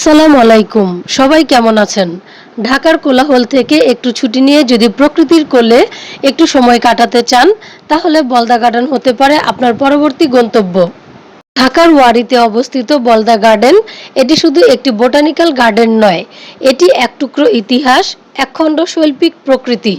আসসালামু আলাইকুম। সবাই কেমন আছেন? ঢাকার কোলাহল থেকে একটু ছুটি নিয়ে যদি প্রকৃতির কোলে একটু সময় কাটাতে চান, তাহলে বলদা গার্ডেন হতে পারে আপনার পরবর্তী গন্তব্য। ঢাকার ওয়ারিতে অবস্থিত বলদা গার্ডেন, এটি শুধু একটি বোটানিক্যাল গার্ডেন নয়, এটি এক টুকরো ইতিহাস, একখণ্ড শৈল্পিক প্রকৃতি।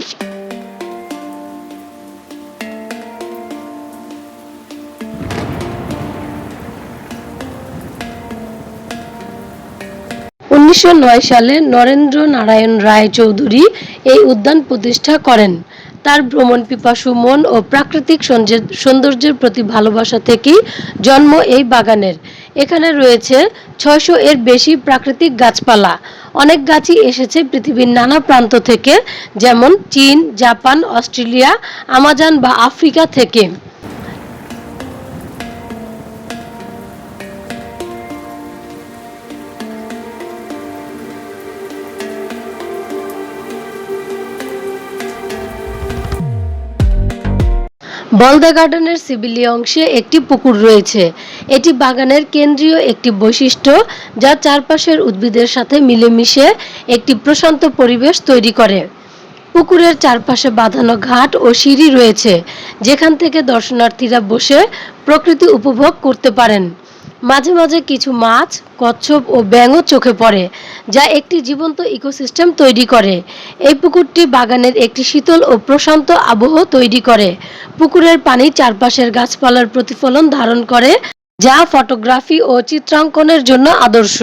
উনিশশো নয় সালে নরেন্দ্র নারায়ণ রায় চৌধুরী এই উদ্যান প্রতিষ্ঠা করেন। তার ভ্রমণ পিপাসু মন ও প্রাকৃতিক সৌন্দর্যের প্রতি ভালোবাসা থেকেই জন্ম এই বাগানের। এখানে রয়েছে ছয়শো এর বেশি প্রাকৃতিক গাছপালা। অনেক গাছই এসেছে পৃথিবীর নানা প্রান্ত থেকে, যেমন চীন, জাপান, অস্ট্রেলিয়া, আমাজন বা আফ্রিকা থেকে। বলদা গার্ডেনের সিভিলি অংশে একটি পুকুর রয়েছে। এটি বাগানের কেন্দ্রীয় একটি বৈশিষ্ট্য যা চারপাশের উদ্ভিদের সাথে মিলেমিশে একটি প্রশান্ত পরিবেশ তৈরি করে। পুকুরের চারপাশে বাঁধানো ঘাট ও সিঁড়ি রয়েছে, যেখান থেকে দর্শনার্থীরা বসে প্রকৃতি উপভোগ করতে পারেন। মাঝে মাঝে কিছু মাছ, কচ্ছপ ও ব্যাঙও চোখে পড়ে, যা একটি জীবন্ত ইকোসিস্টেম তৈরি করে। এই পুকুরটি বাগানের একটি শীতল ও প্রশান্ত আবহ তৈরি করে। পুকুরের পানি চারপাশের গাছপালার প্রতিফলন ধারণ করে, যা ফটোগ্রাফি ও চিত্রাঙ্কনের জন্য আদর্শ।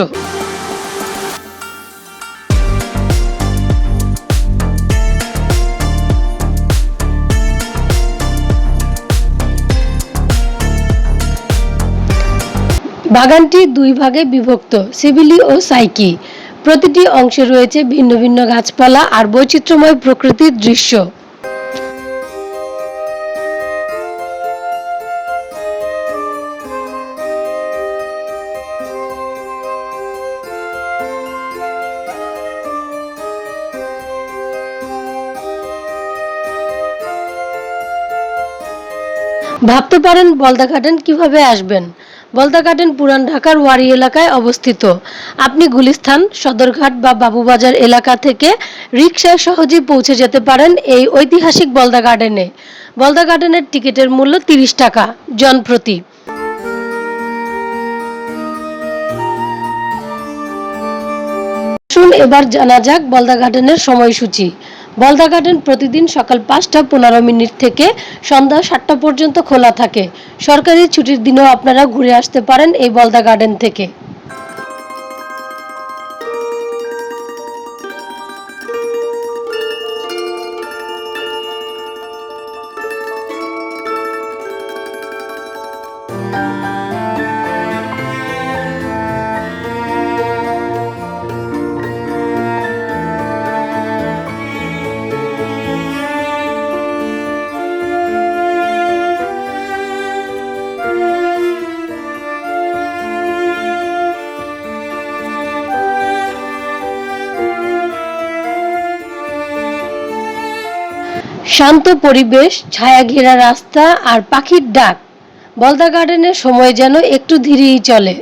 বাগানটি দুই ভাগে বিভক্ত, সিভিলি ও সাইকি। প্রতিটি অংশে রয়েছে ভিন্ন ভিন্ন গাছপালা আর বৈচিত্র্যময় প্রকৃতির দৃশ্য। ভাবতে পারেন, বলদা গার্ডেন কীভাবে আসবেন? বলদা গার্ডেন পুরান ঢাকার ওয়ারি এলাকায় অবস্থিত। আপনি গুলিস্থান, সদরঘাট বা বাবুবাজার এলাকা থেকে রিকশায় সহজেই পৌঁছে যেতে পারেন এই ঐতিহাসিক বলদা গার্ডেনে বলদা গার্ডেনের টিকিটের মূল্য তিরিশ টাকা জনপ্রতি এবার জানা যাক বলদা গার্ডেনের সময়সূচি। বলদা গার্ডেন প্রতিদিন সকাল পাঁচটা পনেরো মিনিট থেকে সন্ধ্যা সাতটা পর্যন্ত খোলা থাকে। সরকারি ছুটির দিনেও আপনারা ঘুরে আসতে পারেন এই বলদা গার্ডেন থেকে। শান্ত পরিবেশ ছায়া ঘেরা রাস্তা আর পাখির ডাক। বলদা গার্ডেনের সময় যেন একটু ধীরেই চলে।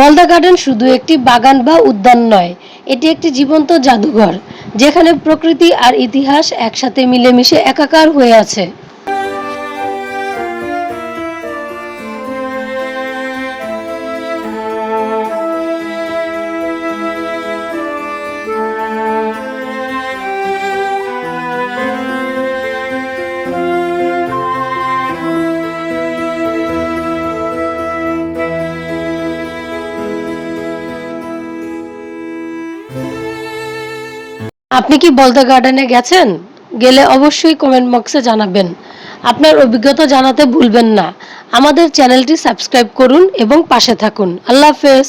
বলদা গার্ডেন শুধু একটি বাগান বা উদ্যান নয়, এটি একটি জীবন্ত জাদুঘর, যেখানে প্রকৃতি আর ইতিহাস একসাথে মিলেমিশে একাকার হয়ে আছে। আপনি কি বলদা গার্ডেনে গেছেন? গেলে অবশ্যই কমেন্ট বক্সে জানাবেন। আপনার অভিজ্ঞতা জানাতে ভুলবেন না। আমাদের চ্যানেলটি সাবস্ক্রাইব করুন এবং পাশে থাকুন। আল্লাহ হাফেজ।